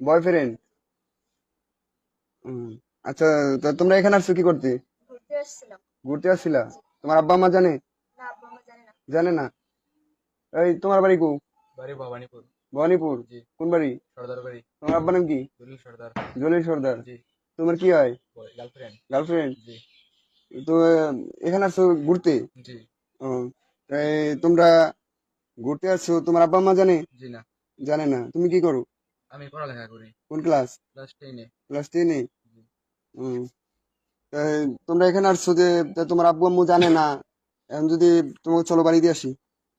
Boyfriend আচ্ছা তা তোমরা এখানে আসছো কি করতে? ঘুরতে আসছিলা? তোমার আব্বা আম্মা জানে? আব্বু জানে না। এই তোমার বাড়ি কো? বাড়ি ভবানীপুর। ভবানীপুর? কোন বাড়ি? সর্দার বাড়ি তোমার আব্বার নাম কি? দলিল সর্দার। জলিল সর্দার। তোমার কি হয়? গার্লফ্রেন্ড গার্লফ্রেন্ড তো এখানে আসছো ঘুরতে? জি। ও তাই তোমরা ঘুরতে আসছো? তোমার আব্বা মা জানে? জানে না। তুমি কি করো? আমি পড়ালেখা করি। কোন ক্লাস ক্লাস টেনে ক্লাস টেনে। তোমরা এখানে আসছো যে তোমার আব্বু আম্মু জানে না এখন যদি তোমাকে চলো বাড়ি দিয়ে আসি?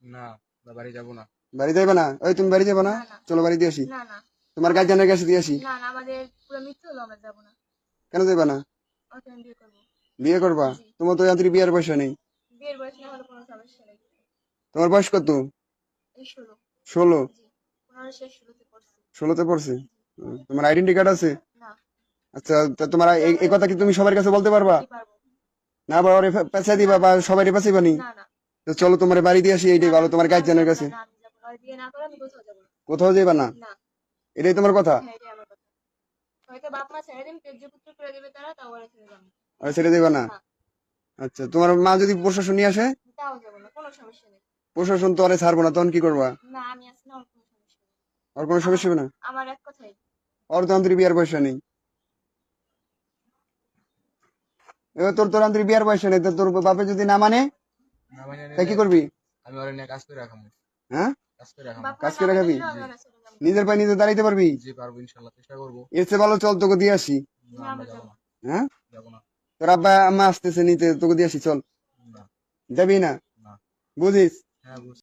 না না বাড়ি যাব না। বাড়ি যাবে না? ওই তুমি বাড়ি যাবে না। চলো বাড়ি দিয়ে আসি। না না। তোমার গার্জেনের কাছে দিয়ে আসি? না না আমাদের পুরো মিথ্যে হলো আমরা যাব না। কেন যাবে না? বিয়ে করব। বিয়ে করবা? তোমার তো যাত্রী বিয়ের বয়স নেই। বিয়ের বয়স না হলে কোনো সমস্যা নেই। তোমার বয়স কত? ষোলো। ষোলোতে পড়ছি। পড়ছে তোমার আইডেন্টি কার্ড আছে? আচ্ছা তা তোমার এই- কথা কি তুমি সবার কাছে বলতে পারবা? না বা ওরে পেঁচা দিবা বা সবাই পেঁচাইবা নি? না না। তো চলো তোমার বাড়ি দিয়ে আসি এইটাই ভালো তোমার গার্জেনের কাছে। কোথাও যাব না। যাইবা না? এটাই তোমার কথা? হ্যাঁ ছেড়ে দেবে না। আচ্ছা তোমার মা যদি প্রশাসন নিয়ে আসে? প্রশাসন তো আরে ছাড়বো না তখন কি করবা? না আমি আছি না ওর কোনো সমস্যা নেই আর কোনো সমস্যা হবে না? আমার এক কথাই। আন্তরিক বিয়ার পয়সা নেই। এবার তোর তোর আন্তরিক বিয়ার পয়সা নেই তোর বাপে যদি না মানে না মানে তা কি করবি? আমি ওরা নিয়ে কাজ করে রাখাবো। হ্যাঁ? কাজ করে রাখাবো। নিজের পায়ে নিজে দাঁড়াইতে পারবি? জি পারব ইনশাল্লাহ চেষ্টা করব। এর চেয়ে ভালো চল তোকে দিয়ে আসি। না আমরা যাব না। হ্যাঁ? যাব না। তোর আব্বা আম্মা আসতেছে নিতে তোকে দিয়ে আসি চল। যাবি না। বুঝিস? হ্যাঁ বুঝছি।